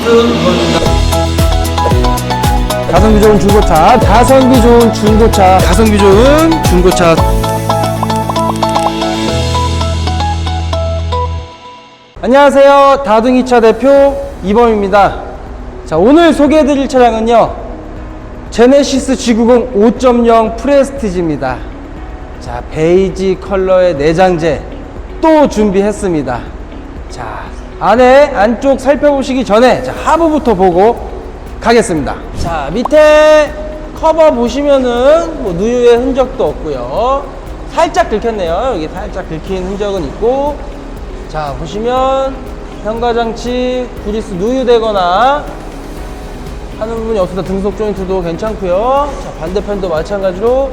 이번입니다. 가성비 좋은 중고차, 가성비 좋은 중고차, 가성비 좋은 중고차. 안녕하세요. 다둥이차 대표 이범입니다. 자, 오늘 소개해드릴 차량은요. 제네시스 G90 5.0 프레스티지입니다. 자, 베이지 컬러의 내장재 또 준비했습니다. 자, 안에 안쪽 살펴보시기 전에 자, 하부부터 보고 가겠습니다. 자, 밑에 커버 보시면은 뭐 누유의 흔적도 없고요. 살짝 긁혔네요. 여기 살짝 긁힌 흔적은 있고 자, 보시면 현가장치 그리스 누유되거나 하는 부분이 없습니다. 등속 조인트도 괜찮고요. 자, 반대편도 마찬가지로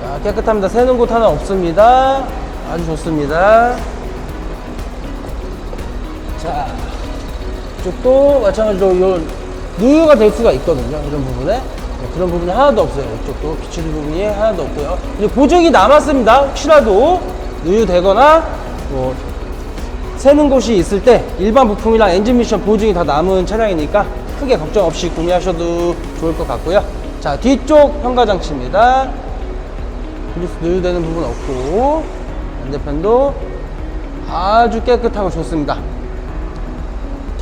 자, 깨끗합니다. 새는 곳 하나 없습니다. 아주 좋습니다. 자, 이쪽도 마찬가지로 요 누유가 될 수가 있거든요. 이런 부분에. 네, 그런 부분이 하나도 없어요. 이쪽도 기출 부분이 하나도 없고요. 이제 보증이 남았습니다. 혹시라도 누유되거나 뭐 새는 곳이 있을 때 일반 부품이랑 엔진 미션 보증이 다 남은 차량이니까 크게 걱정 없이 구매하셔도 좋을 것 같고요. 자, 뒤쪽 현가 장치입니다. 그리스 누유되는 부분 없고 반대편도 아주 깨끗하고 좋습니다.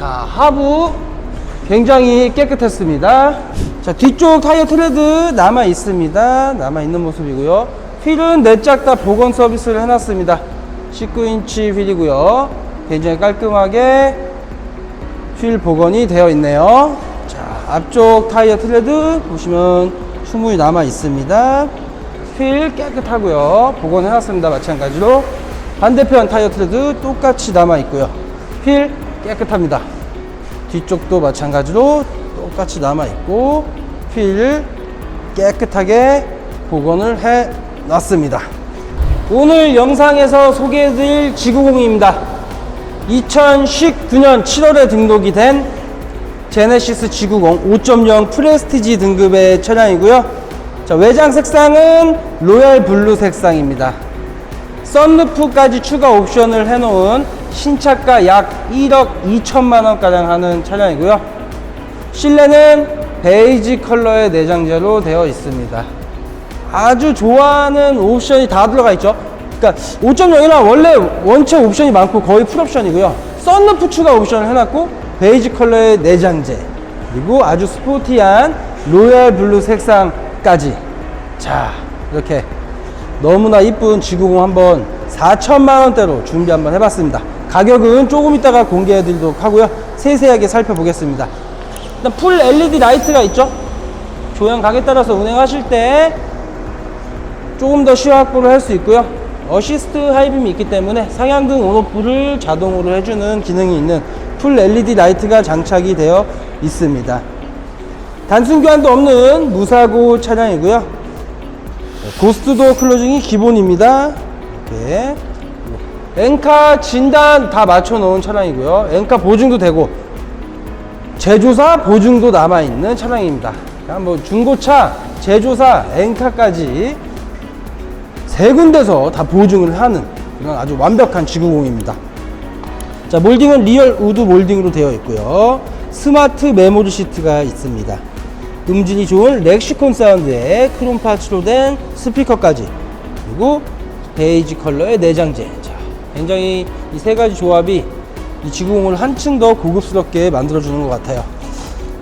자, 하부 굉장히 깨끗했습니다. 자, 뒤쪽 타이어 트레드 남아 있습니다. 남아 있는 모습이고요. 휠은 네 짝 다 복원 서비스를 해놨습니다. 19인치 휠이고요. 굉장히 깔끔하게 휠 복원이 되어 있네요. 자, 앞쪽 타이어 트레드 보시면 충분히 남아 있습니다. 휠 깨끗하고요. 복원해놨습니다. 마찬가지로 반대편 타이어 트레드 똑같이 남아 있고요. 휠 깨끗합니다. 뒤쪽도 마찬가지로 똑같이 남아 있고 휠 깨끗하게 복원을 해 놨습니다. 오늘 영상에서 소개해드릴 G90입니다. 2019년 7월에 등록이 된 제네시스 G90 5.0 프레스티지 등급의 차량이고요. 자, 외장 색상은 로얄 블루 색상입니다. 썬루프까지 추가 옵션을 해놓은 신차가 약 1억 2천만 원가량 하는 차량이고요. 실내는 베이지 컬러의 내장재로 되어 있습니다. 아주 좋아하는 옵션이 다 들어가 있죠. 그러니까 5.0이랑 원래 원체 옵션이 많고 거의 풀옵션이고요. 썬루프 추가 옵션을 해놨고 베이지 컬러의 내장재 그리고 아주 스포티한 로얄 블루 색상까지 자 이렇게 너무나 이쁜 G90 한번 4천만 원대로 준비 한번 해봤습니다. 가격은 조금 이따가 공개해 드리도록 하고요. 세세하게 살펴보겠습니다. 일단 풀 LED 라이트가 있죠. 조향 각에 따라서 운행하실 때 조금 더 시야 확보를 할 수 있고요. 어시스트 하이빔이 있기 때문에 상향등 온오프를 자동으로 해주는 기능이 있는 풀 LED 라이트가 장착이 되어 있습니다. 단순 교환도 없는 무사고 차량이고요. 고스트도 클로징이 기본입니다. 이렇게 엔카 진단 다 맞춰 놓은 차량이고요. 엔카 보증도 되고 제조사 보증도 남아 있는 차량입니다. 뭐 중고차, 제조사, 엔카까지 세 군데서 다 보증을 하는 이런 아주 완벽한 G90입니다. 자, 몰딩은 리얼 우드 몰딩으로 되어 있고요. 스마트 메모리 시트가 있습니다. 음질이 좋은 렉시콘 사운드에 크롬 파츠로 된 스피커까지 그리고 베이지 컬러의 내장재 자, 굉장히 이 세 가지 조합이 이 G90을 한층 더 고급스럽게 만들어주는 것 같아요.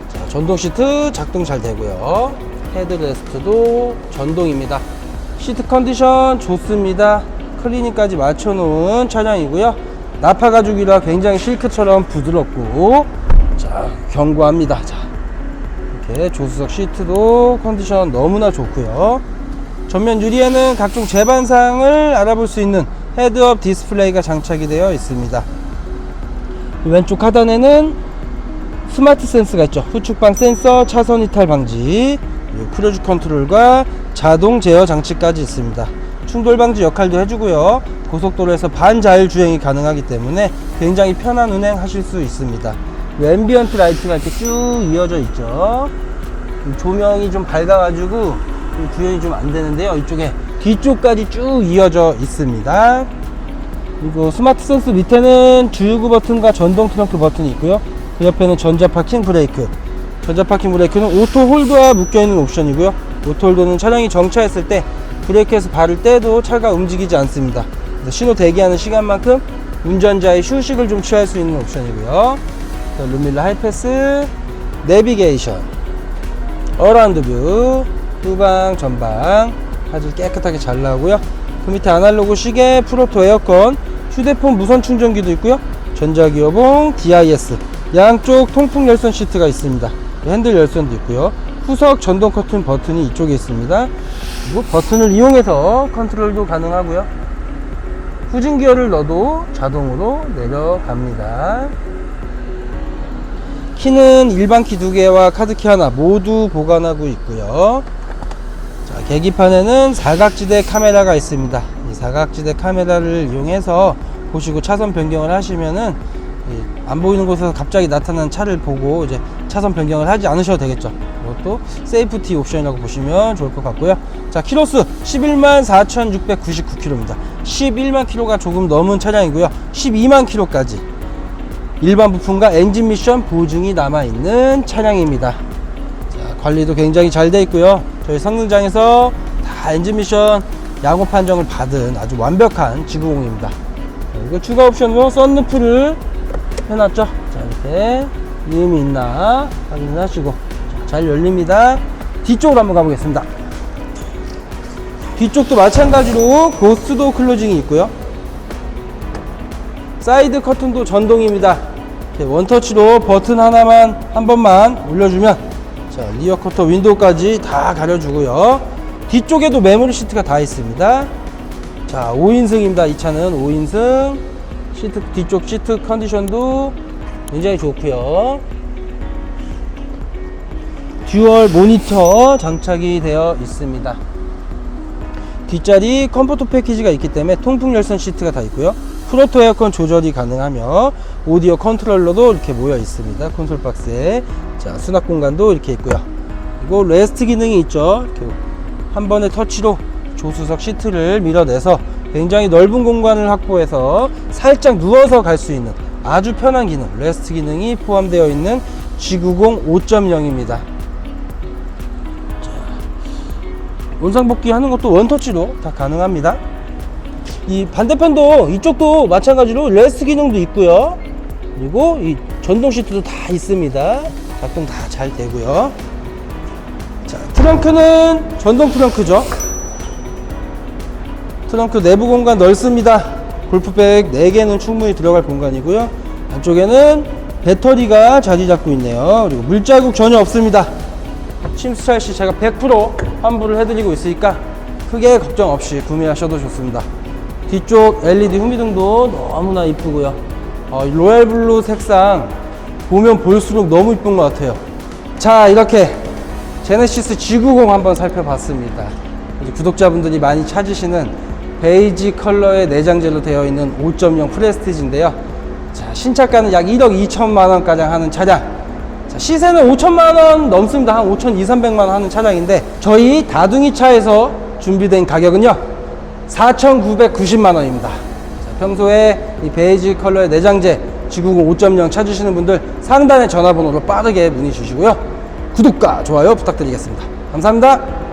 자, 전동 시트 작동 잘 되고요. 헤드레스트도 전동입니다. 시트 컨디션 좋습니다. 클리닝까지 맞춰놓은 차량이고요. 나파 가죽이라 굉장히 실크처럼 부드럽고 자 견고합니다. 자, 이렇게 조수석 시트도 컨디션 너무나 좋고요. 전면 유리에는 각종 재반상을 알아볼 수 있는 헤드업 디스플레이가 장착이 되어 있습니다. 왼쪽 하단에는 스마트 센스가 있죠. 후측방 센서 차선 이탈 방지 크루즈 컨트롤과 자동 제어 장치까지 있습니다. 충돌 방지 역할도 해주고요. 고속도로에서 반자율 주행이 가능하기 때문에 굉장히 편한 운행 하실 수 있습니다. 앰비언트 라이트가 이렇게 쭉 이어져 있죠. 조명이 좀 밝아가지고 좀 구현이 좀 안 되는데요. 이쪽에 뒤쪽까지 쭉 이어져 있습니다 그리고 스마트 센스 밑에는 주유구 버튼과 전동 트렁크 버튼이 있고요 그 옆에는 전자 파킹 브레이크. 전자 파킹 브레이크는 오토 홀드와 묶여 있는 옵션이고요. 오토 홀드는 차량이 정차했을 때 브레이크에서 발을 떼도 차가 움직이지 않습니다. 신호 대기하는 시간만큼 운전자의 휴식을 좀 취할 수 있는 옵션이고요. 자, 루밀라 하이패스, 내비게이션, 어라운드 뷰, 후방, 전방 아주 깨끗하게 잘 나오고요. 그 밑에 아날로그 시계, 프로토 에어컨, 휴대폰 무선 충전기도 있고요. 전자기어봉, DIS, 양쪽 통풍 열선 시트가 있습니다. 핸들 열선도 있고요. 후석 전동 커튼 버튼이 이쪽에 있습니다. 그리고 버튼을 이용해서 컨트롤도 가능하고요. 후진 기어를 넣어도 자동으로 내려갑니다. 키는 일반 키 두 개와 카드 키 하나 모두 보관하고 있고요. 자, 계기판에는 사각지대 카메라가 있습니다. 이 사각지대 카메라를 이용해서 보시고 차선 변경을 하시면은 이안 보이는 곳에서 갑자기 나타난 차를 보고 이제 차선 변경을 하지 않으셔도 되겠죠. 이것도 세이프티 옵션이라고 보시면 좋을 것 같고요. 자, 키로수 11만 4,699km입니다. 11만 km가 조금 넘은 차량이고요. 12만 km까지 일반 부품과 엔진 미션 보증이 남아 있는 차량입니다. 자, 관리도 굉장히 잘 돼 있고요. 저희 성능장에서 다 엔진 미션 양호 판정을 받은 아주 완벽한 지구공입니다. 그리고 추가 옵션으로 썬루프를 해놨죠. 자, 이렇게 이음이 있나 확인하시고 자, 잘 열립니다. 뒤쪽으로 한번 가보겠습니다. 뒤쪽도 마찬가지로 고스도 클로징이 있고요. 사이드 커튼도 전동입니다. 원터치로 버튼 하나만 한 번만 올려주면 자 리어 커터 윈도우까지 다 가려주고요. 뒤쪽에도 메모리 시트가 다 있습니다. 자 5인승입니다. 이 차는 5인승 시트 뒤쪽 시트 컨디션도 굉장히 좋고요. 듀얼 모니터 장착이 되어 있습니다. 뒷자리 컴포트 패키지가 있기 때문에 통풍 열선 시트가 다 있고요. 프로토 에어컨 조절이 가능하며 오디오 컨트롤러도 이렇게 모여 있습니다. 콘솔 박스에 자 수납 공간도 이렇게 있고요. 그리고 레스트 기능이 있죠. 한 번의 터치로 조수석 시트를 밀어내서 굉장히 넓은 공간을 확보해서 살짝 누워서 갈 수 있는 아주 편한 기능 레스트 기능이 포함되어 있는 G90 5.0입니다. 원상복귀 하는 것도 원터치로 다 가능합니다. 이 반대편도 이쪽도 마찬가지로 레스트 기능도 있고요. 그리고 이 전동 시트도 다 있습니다. 작동 다 잘 되고요. 자, 트렁크는 전동 트렁크죠. 트렁크 내부 공간 넓습니다. 골프백 4개는 충분히 들어갈 공간이고요. 안쪽에는 배터리가 자리 잡고 있네요. 그리고 물자국 전혀 없습니다. 침수철 시 제가 100% 환불을 해드리고 있으니까 크게 걱정 없이 구매하셔도 좋습니다. 뒤쪽 LED 후미등도 너무나 이쁘고요. 어, 이 로얄 블루 색상 보면 볼수록 너무 이쁜 것 같아요. 자 이렇게 제네시스 G90 한번 살펴봤습니다. 구독자분들이 많이 찾으시는 베이지 컬러의 내장재로 되어 있는 5.0 프레스티지인데요. 자, 신차가는 약 1억 2천만 원가량 하는 차량. 자, 시세는 5천만 원 넘습니다. 한 5천 2, 300만 원 하는 차량인데 저희 다둥이 차에서 준비된 가격은요. 4,990만 원입니다. 자, 평소에 이 베이지 컬러의 내장재 G90 5.0 찾으시는 분들 상단의 전화번호로 빠르게 문의 주시고요. 구독과 좋아요 부탁드리겠습니다. 감사합니다.